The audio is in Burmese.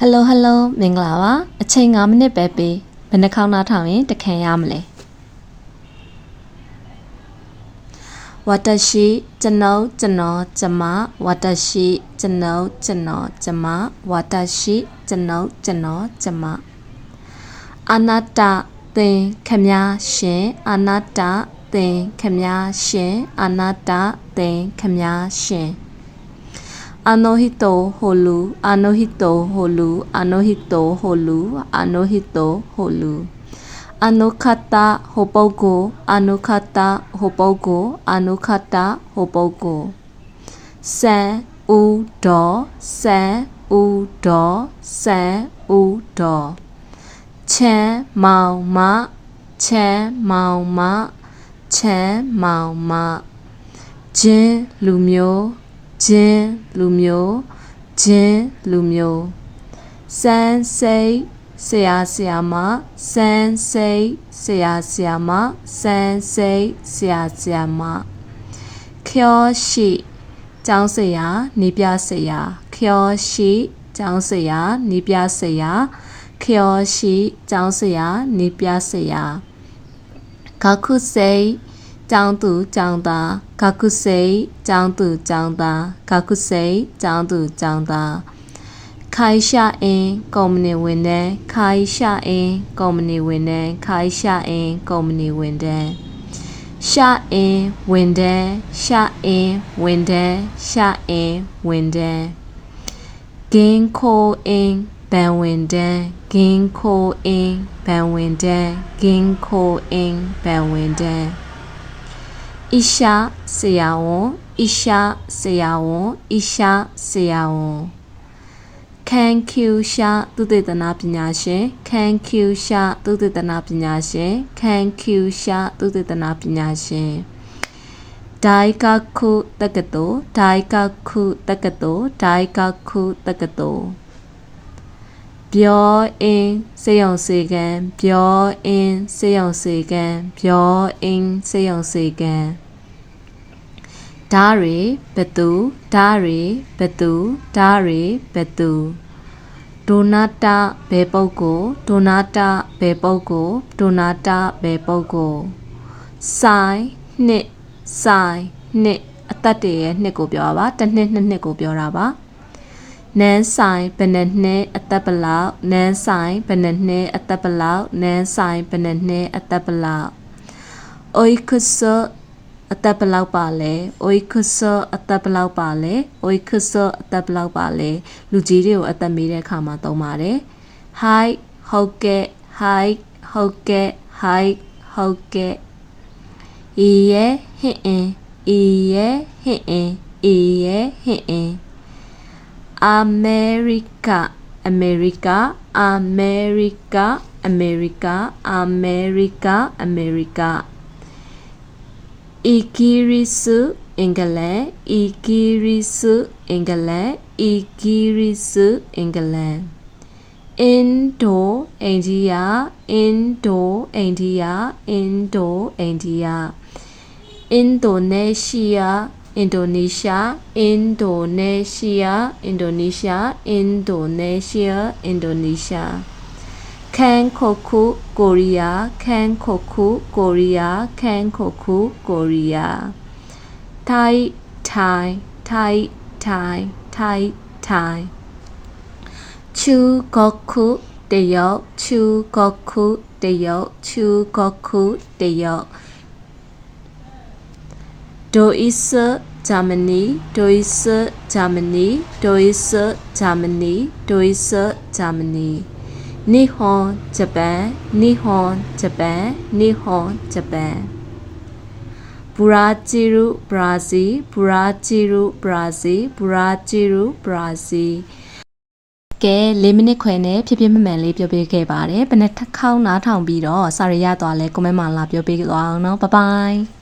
ဟယ်လိုဟယ်လိုမင်္ဂလာပါအချိန်9မိနစ်ပဲပေးဘယ်နှခေါင်းနားထောင်ရင်တခံရမလဲဝတရှိကျွန်ုပ်ကျွန်တော်ကျမဝတရှိကျွန်ုပ်ကျွန်တော်ကျမဝတရှိကျွန်ုပ်ကျွန်တော်ကျမအနာတသင်ခမည်းရှင်အနာတသင်ခမည်းရှင်အနာတသင်ခမည်းရှင် အာနိုဟီတိုဟိုလူအာနိုဟီတိုဟိုလူအာနိုဟီတိုဟိုလူအာနိုဟီတိုဟိုလူအာနိုခတာဟိုပုဂ္ဂိုလ်အာနိုခတာဟိုပု ဂ္ဂိုလ်အာနိုခတာဟိုပုဂ္ဂိုလ်ဆန်ဦးဒေါ်ဆန်ဦးဒေါ်ဆန်ဦးဒေါ်ချမ်းမောင်မချမ်းမောင်မချမ်းမောင်မဂျင်းလူမျိုးဂျင်းလူမျိုးဂျင်းလူမျိုးစမ်းစိတ်ဆရာဆရာမစမ်းစိတ်ဆရာဆရာမစမ်းစိတ်ဆရာဆရာမခေါ်ရှိကျောင်းဆရာနေပြဆရာခေါ်ရှိကျောင်းဆရာနေပြဆရာခေါ်ရှိကျောင်းဆရာနေပြဆရာခခုစိတ် ကျောင်းသူကျောင်းသားခခုစိတ်ကျောင်းသူကျောင်းသားခခုစိတ်ကျောင်းသူကျောင်းသားခိုင်ရှာအင်းကုမ္ပဏီဝန်ထမ်းခိုင်ရှာအင်းကုမ္ပဏီဝန်ထမ်းခိုင်ရှာအင်းကုမ္ပဏီဝန်ထမ်းရှာအင်းဝန်ထမ်းရှာအင်းဝန်ထမ်းရှာအင်းဝန်ထမ်းဂင်းခိုအင်းဘန်ဝန်တန်းဂင်းခိုအင်းဘန်ဝန်တန်းဂင်းခိုအင်းဘန်ဝန်တန်း အီရှာဆရာဝန်အီရှာဆရာဝန်အီရှာဆရာဝန်ခန်ကျူရှာသုတေသနပညာရှင်ခန်ကျူရှာသုတေသနပညာရှင်ခန်ကျူရှာသုတေသနပညာရှင်ဒိုင်ကခုတက္ကသိုလ်ဒိုင်ကခုတက္ကသိုလ်ဒိုင်ကခုတက္ကသိုလ် ပြောအင်းစေယုံစေကံပြောအင်းစေယုံစေကံပြောအင်းစေယုံစေကံဓာရီဘသူဓာရီဘသူဓာရီဘသူဒိုနာတာဘယ်ပုဂ္ဂိုလ်ဒိုနာတာဘယ်ပုဂ္ဂိုလ်ဒိုနာတာဘယ်ပုဂ္ဂိုလ်ဆိုင်နှစ်ဆိုင်နှစ်အသက်တည်းရဲ့နှစ်ကိုပြောတာပါတစ်နှစ်နှစ်နှစ်ကိုပြောတာပါ နန်းဆိုင်ဘယ်နှစ်နှစ်အသက်ဘလောက်နန်းဆိုင်ဘယ်နှစ်နှစ်အသက်ဘလောက်နန်းဆိုင်ဘယ်နှစ်နှစ်အသက်ဘလောက်အိုခဆအသက်ဘလောက်ပါလဲအိုခဆအသက်ဘလောက်ပါလဲအိုခဆအသက်ဘလောက်ပါလဲလူကြီးတွေကိုအသက်မေးတဲ့အခါမှာသုံးပါတယ် hi ဟုတ်ကဲ့ hi ဟုတ်ကဲ့ hi ဟုတ်ကဲ့ဤရဲ့ဟင့်အင်းဤရဲ့ဟင့်အင်းဤရဲ့ဟင့်အင်း America America America America America America အီဂီရီစုအင်္ဂလန်အီဂီရီစု အင်္ဂလန်အီဂီရီစုအင်္ဂလန်အင်ဒိုအိန္ဒိယအင် ဒိုအိန္ဒိယအင်ဒိုအိန္ဒိယအင်ဒိုနီးရှားအင်ဒိုနီးရှားအင်ဒိုနီးရှားအင်ဒိုနီးရှားအင်ဒိုနီးရှားအင်ဒိုနီးရှားခန်ခိုခုကိုရီးယားခန်ခိုခုကိုရီးယားခန်ခိုခုကိုရီးယားထိုင်းထိုင်းထိုင်းထိုင်းထိုင်းထိုင်းချူဂေါခုတရုတ်ချူဂေါခုတရုတ်ချူဂေါခုတရုတ်ဒိုအစ်ဂျာမနီဒိုအစ်ဂျာမနီဒိုအစ်ဂျာမနီဒိုအစ်ဂျာမနီနီဟွန်ဂျပန်နီဟွန်ဂျပန်နီဟွန်ဂျပန်ဘူရာဂျီရူဘရာဇီးဘူရာဂျီရူဘရာဇီးဘူရာဂျီရူဘရာဇီးကဲ၄မိနစ်ခွဲနဲ့ဖြည်းဖြည်းမှန်မှန်လေးပြောပေးခဲ့ပါတယ်ဘယ်နဲ့တစ်ခေါက်နားထောင်ပြီးတော့စာရရသွားလဲ comment မှာလာပြောပေးသွားအောင်နော်ဘိုင်ဘိုင်